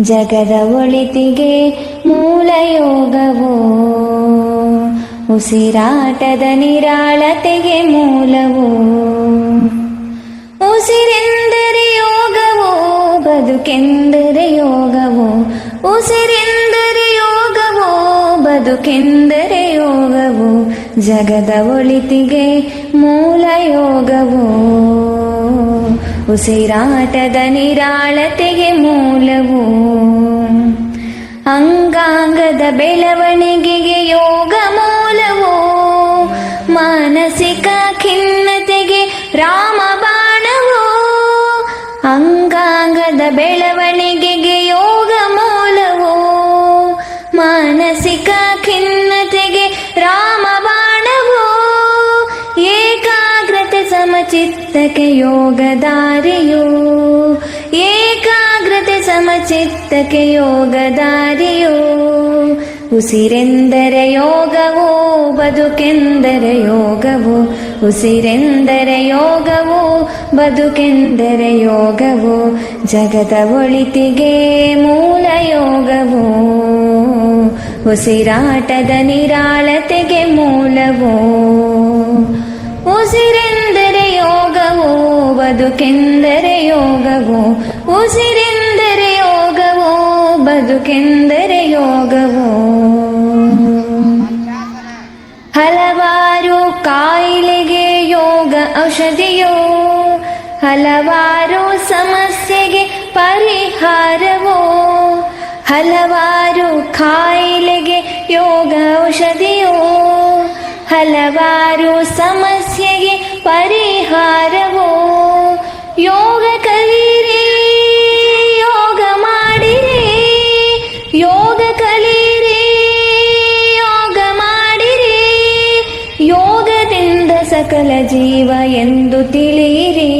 ಜಗದ ಒಳಿತಿಗೆ ಮೂಲ ಯೋಗವೋ ಉಸಿರಾಟದ ನಿರಾಳತೆಗೆ ಮೂಲವೋ? ಉಸಿರೆಂದರೆ ಯೋಗವೋ? ಬದುಕೆಂದರೆ ಯೋಗವೋ? ಉಸಿರೆಂದರೆ ಯೋಗವೋ? ಬದುಕೆಂದರೆ ಯೋಗವೋ? ಜಗದ ಒಳಿತಿಗೆ ಮೂಲ ಯೋಗವೋ ಉಸಿರಾಟದ ನಿರಾಳತೆಗೆ ಮೂಲವು. ಅಂಗಾಂಗದ ಬೆಳವಣಿಗೆಗೆ ಯೋಗ ಮೂಲವೋ. ಮಾನಸಿಕ ಖಿನ್ನತೆಗೆ ರಾಮ ಬಾಣವೋ ಅಂಗಾಂಗದ ಬೆಳವಣಿಗೆಗೆ ಯೋಗ ಮೂಲವೋ. ಮಾನಸಿಕ ಖಿನ್ನತೆಗೆ ರಾಮ ಸಮಚಿತ್ತಕ್ಕೆ ಯೋಗದಾರಿಯೋ. ಏಕಾಗ್ರತೆ ಸಮಚಿತ್ತಕ್ಕೆ ಯೋಗದಾರಿಯೋ. ಉಸಿರೆಂದರೆ ಯೋಗವೋ, ಬದುಕೆಂದರೆ ಯೋಗವೋ. ಉಸಿರೆಂದರೆ ಯೋಗವೋ, ಬದುಕೆಂದರೆ ಯೋಗವೋ. ಜಗದ ಒಳಿತಿಗೆ ಮೂಲ ಯೋಗವೋ. ಉಸಿರಾಟದ ನಿರಾಳತೆಗೆ ಬದುಕೆಂದರೆ ಯೋಗವೋ? ಉಸಿರೆಂದರೆ ಯೋಗವೋ? ಬದುಕೆಂದರೆ ಯೋಗವೋ? ಹಲವಾರು ಕಾಯಿಲೆಗೆ ಯೋಗ ಔಷಧಿಯೋ? ಹಲವಾರು ಸಮಸ್ಯೆಗೆ ಪರಿಹಾರವೋ? ಹಲವಾರು ಕಾಯಿಲೆಗೆ ಯೋಗ ಔಷಧಿಯೋ? ಹಲವಾರು ಸಮಸ್ಯೆಗೆ ಜೀವ ಎಂದು ತಿಳಿಯಿರಿ.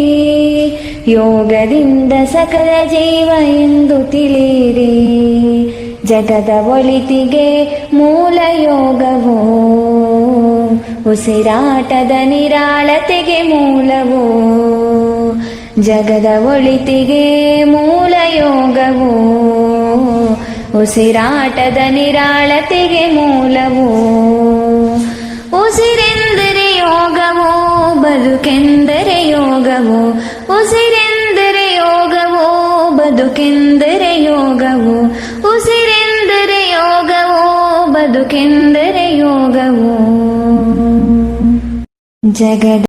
ಯೋಗದಿಂದ ಸಕಲ ಜೀವ ಎಂದು ತಿಳಿಯಿರಿ. ಜಗದ ಒಳಿತಿಗೆ ಮೂಲ ಯೋಗವೋ, ಉಸಿರಾಟದ ನಿರಾಳತೆಗೆ ಮೂಲವೋ, ಜಗದ ಒಳಿತಿಗೆ ಮೂಲ ಯೋಗವೋ, ಉಸಿರಾಟದ ನಿರಾಳತೆಗೆ ಮೂಲವೋ. ಯೋಗವೋ ಬದುಕೆಂದರೆ ಯೋಗವೋ? ಉಸಿರೆಂದರೆ ಯೋಗವೋ? ಬದುಕೆಂದರೆ ಯೋಗವೋ? ಉಸಿರೆಂದರೆ ಯೋಗವೋ? ಬದುಕೆಂದರೆ ಯೋಗವೋ? ಜಗದ